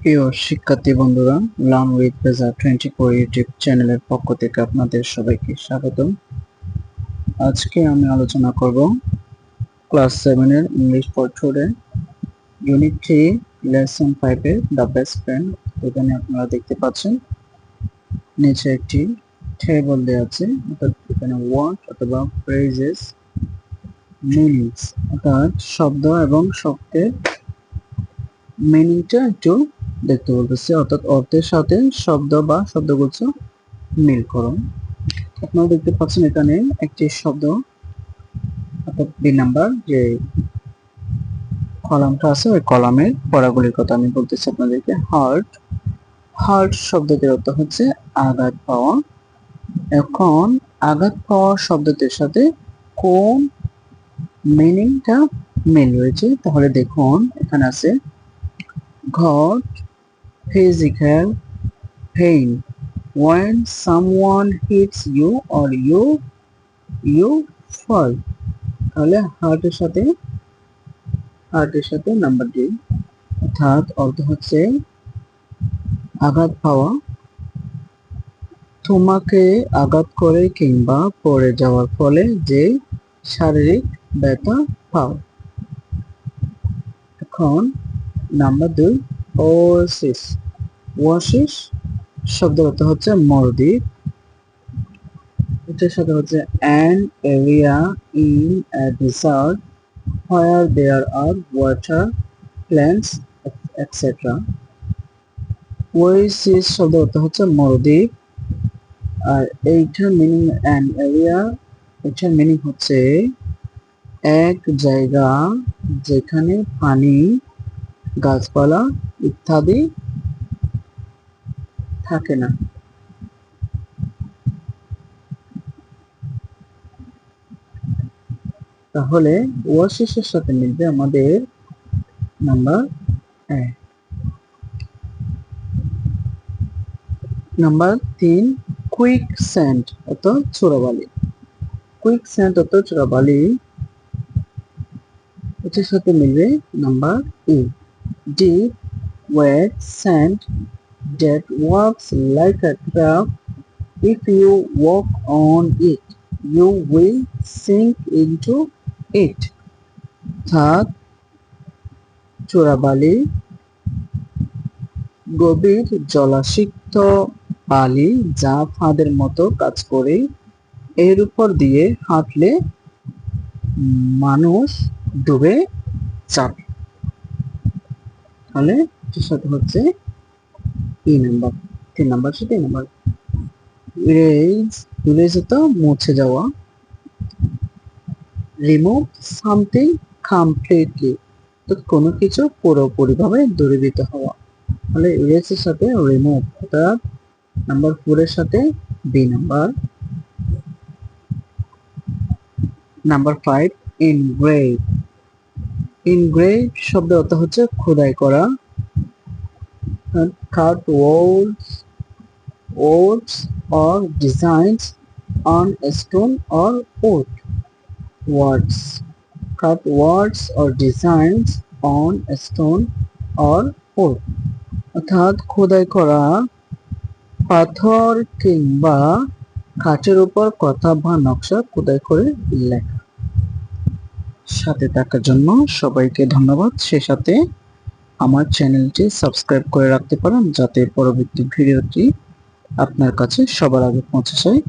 প্রিয় শিক্ষার্থী বন্ধুরা learn with Peja twenty four YouTube চ্যানেলের পক্ষ থেকে আপনাদের সবাইকে স্বাগত আজকে আমি আলোচনা করব ক্লাস সেভেনের ইংলিশ পড়ে ইউনিট থ্রি লেসন ফাইভের দ্য বেস্ট ফ্রেন্ড এখানে আপনারা দেখতে পাচ্ছেন। নিচে একটি টেবল দেওয়া আছে, অর্থাৎ এখানে ওয়ার্ড অথবা ফ্রেজেস মিনিংস অর্থাৎ শব্দ এবং শব্দের মিনিংটা একটু দেখতে বলতেছে, অর্থাৎ অর্থের সাথে শব্দ বা শব্দগুচ্ছ মিল করো আপনারা দেখতে পাচ্ছেন এখানে একটি শব্দ, অর্থাৎ বি নাম্বার, যে কলামটা আছে, ওই কলামের পড়াগুলির কথা আমি বলতেছি আপনাদেরকে। হার্ট হার্ট শব্দটির অর্থ হচ্ছে আঘাত পাওয়া। এখন আঘাত পাওয়া শব্দটির সাথে কোন মিনিংটা মিল রয়েছে? তাহলে দেখুন, এখানে আছে ঘট physical pain. When someone hits you or you you fall. তাহলে হার্টের সাথে হার্টের সাথে নাম্বার দুই অর্থাৎ অর্থ হচ্ছে আঘাত পাওয়া। তোমাকে আঘাত করে কিংবা পড়ে যাওয়ার ফলে যে শারীরিক ব্যথা পাও। এখন নাম্বার দুই। ওয়াসিস ওয়াসিস শব্দের অর্থ হচ্ছে মরদ্বীপ এটার সাথে হচ্ছে an area in a desert where there are water plants etcetera oasis শব্দ অর্থ হচ্ছে মরদ্বীপ আর এইটার মিনিং অ্যান এরিয়া এটার মিনিং হচ্ছে এক জায়গা যেখানে পানি, গাছপালা ইত্যাদি থাকে না। তাহলে ওয়াশিসের সাথে মিলবে আমাদের নাম্বার নাম্বার তিন কুইক স্যান্ড অত চোরাবালি। কুইক স্যান্ড অত চোরাবালি এটার সাথে মিলবে number E deep, wet sand that works like a trap. If you walk on it, you will sink into it. অর্থাৎ চোরাবালি গভীর জলাসিক্ত বালি যা ফাঁদের মতো কাজ করে এর উপর দিয়ে হাঁটলে মানুষ ডুবে যাবে তাহলে এটার সাথে হচ্ছে ই নাম্বার তিন নাম্বার সাথে এই নাম্বার ইরেজ ইরেজ তো মুছে যাওয়া। রিমুভ সামথিং কমপ্লিটলি তো কোনো কিছু পুরোপুরিভাবে দূরীভূত হওয়া। তাহলে ইরেজের সাথে রিমুভ অর্থাৎ নাম্বার ফোরের সাথে B number number five engrave engrave শব্দের অর্থ হচ্ছে খোদাই করা। Cut words words or designs on stone or wood words cut words or designs on stone or wood অর্থাৎ খোদাই করা পাথর কিংবা কাঠের উপর কথা বা নকশা খোদাই করে লেখা। সাথে থাকার জন্য সবাইকে ধন্যবাদ। সে সাথে আমার চ্যানেলটি সাবস্ক্রাইব করে রাখতে পারেন, যাতে পরবর্তী ভিডিওটি আপনার কাছে সবার আগে পৌঁছে যায়।